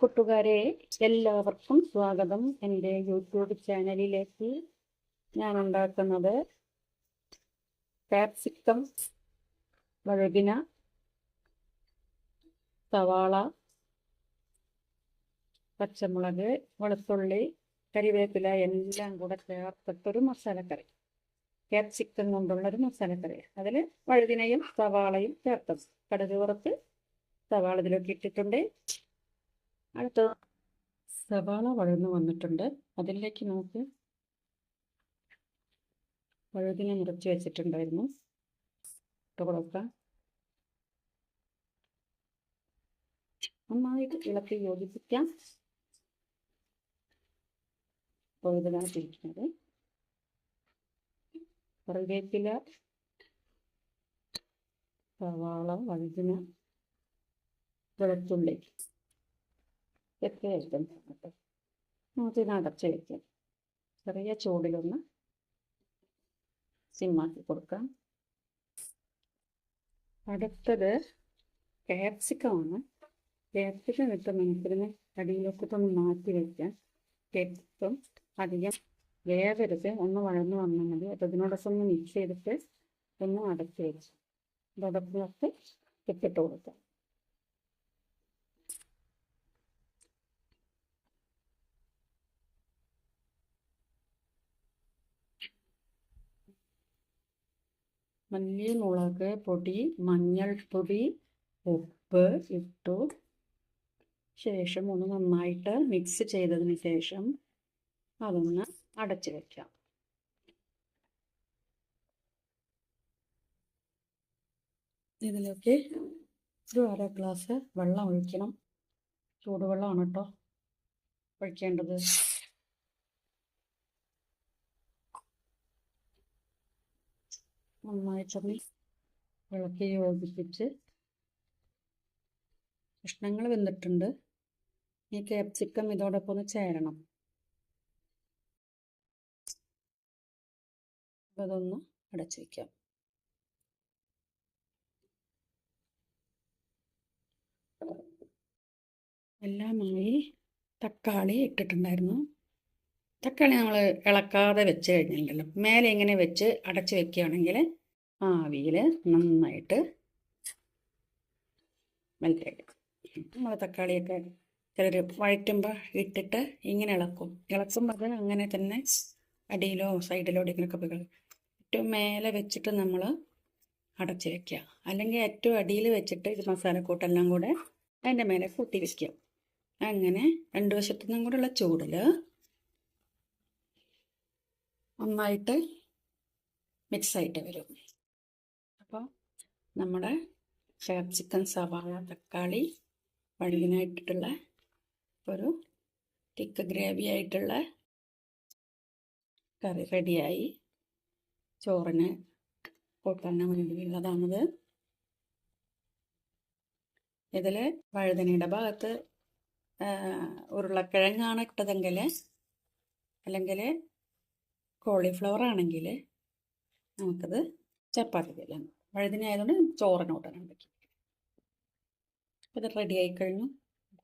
കൂട്ടുകാരെ എല്ലാവർക്കും സ്വാഗതം. എന്റെ യൂട്യൂബ് ചാനലിലേക്ക് ഞാൻ ഉണ്ടാക്കുന്നത് കാപ്സിക്കം വഴുകിന സവാള പച്ചമുളക് വെളുത്തുള്ളി കരിവേപ്പില എല്ലാം കൂടെ ചേർത്തിട്ടൊരു മസാലക്കറി. കാപ്സിക്കം കൊണ്ടുള്ളൊരു മസാലക്കറി. അതിൽ വഴുതിനയും സവാളയും ചേർത്തത് കടുക് വറുത്ത് സവാള ഇതിലൊക്കെ ഇട്ടിട്ടുണ്ട്. അടുത്ത സവാള വഴന്നു വന്നിട്ടുണ്ട്. അതിലേക്ക് നമുക്ക് വഴുതിനെ മുറിച്ച് വെച്ചിട്ടുണ്ടായിരുന്നു. ഇട്ട് കൊടുക്കാം. നന്നായിട്ട് ഇളക്കി യോജിപ്പിക്കാം. വഴുതിനാണ് കറിവേപ്പില സവാള വഴുതിന വെളുത്തുള്ളി. ഒക്കെ ഐറ്റംസ് കേട്ടോ നമുക്ക് ഇത് അടച്ച് വയ്ക്കാം ചെറിയ ചൂടിലൊന്ന് സിമ്മാക്കി കൊടുക്കാം. അടുത്തത് ക്യാപ്സിക്കമാണ് ക്യാപ്സിക്കം ഇട്ട് നമുക്കിതിനെ അടിയിലോട്ടൊന്ന് മാറ്റി വയ്ക്കാം ക്യാപ്സിക്കം അധികം വേവരുത്. ഒന്ന് വഴന്ന് വന്നാൽ മതി. അപ്പം ഇതിനോടൊപ്പം ഒന്ന് മിക്സ് ചെയ്തിട്ട് ഒന്ന് അടച്ച് വെച്ച്. അതോടൊപ്പം ഇട്ടിട്ട് കൊടുക്കാം. മല്ലിമുളക് പൊടി മഞ്ഞൾപ്പൊടി ഉപ്പ് ഇട്ടു. ശേഷം ഒന്ന് നന്നായിട്ട് മിക്സ് ചെയ്തതിന് ശേഷം അതൊന്ന് അടച്ച് വയ്ക്കാം ഇതിലേക്ക് ഒരു അര ഗ്ലാസ് വെള്ളം ഒഴിക്കണം. ചൂടുവെള്ളമാണ് കേട്ടോ ഒഴിക്കേണ്ടത്. നന്നായിട്ടൊന്ന് ഇളക്കി യോജിപ്പിച്ച് കഷ്ണങ്ങൾ വെന്നിട്ടുണ്ട് ഈ ക്യാപ്സിക്കം ഇതോടൊപ്പം ഒന്ന് ചേരണം. അതൊന്ന് അടച്ചു വയ്ക്കാം എല്ലാമായി തക്കാളി ഇട്ടിട്ടുണ്ടായിരുന്നു. തക്കാളി നമ്മൾ ഇളക്കാതെ വെച്ച് കഴിഞ്ഞിട്ടുണ്ടല്ലോ മേലെ ഇങ്ങനെ വെച്ച് അടച്ച് വെക്കുകയാണെങ്കിൽ ആവിയിൽ നന്നായിട്ട് മെൽറ്റായിട്ട് നമ്മൾ തക്കാളിയൊക്കെ ചിലർ വഴറ്റുമ്പോൾ ഇട്ടിട്ട് ഇങ്ങനെ ഇളക്കും. ഇളക്കുമ്പോൾ അത് അങ്ങനെ തന്നെ അടിയിലോ സൈഡിലോ എവിടെയെങ്കിലുമൊക്കെ പോയി ഏറ്റവും മേലെ വെച്ചിട്ട് നമ്മൾ അടച്ച് വെക്കുക. അല്ലെങ്കിൽ ഏറ്റവും അടിയിൽ വെച്ചിട്ട് ഇത് മസാലക്കൂട്ടെല്ലാം കൂടെ അതിന്റെ മേലെ കൂട്ടി വെക്കുക. അങ്ങനെ രണ്ട് വശത്തു നിന്നും കൂടെയുള്ള ചൂടിൽ നന്നായിട്ട് മിക്സായിട്ട് വരും. നമ്മുടെ ചിക്കൻ സവാള തക്കാളി വഴുകിനായിട്ടിട്ടുള്ള ഒരു തിക്ക് ഗ്രേവി ആയിട്ടുള്ള കറി റെഡിയായി. ചോറിന് കൂട്ടാൻ വേണ്ടിയുള്ളതാണത് ഇതിൽ വഴുതനയുടെ ഭാഗത്ത് ഉരുളക്കിഴങ്ങാണ് ഇട്ടതെങ്കിൽ അല്ലെങ്കിൽ കോളിഫ്ലവർ ആണെങ്കിൽ നമുക്കത് ചപ്പാത്തി തരാം വഴുതിന ആയതുകൊണ്ട് ചോറിനോട്ടാണ് ഉണ്ടാക്കി പറ്റും ഇത് റെഡി ആയി കഴിഞ്ഞു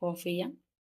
ഓഫ് ചെയ്യാം.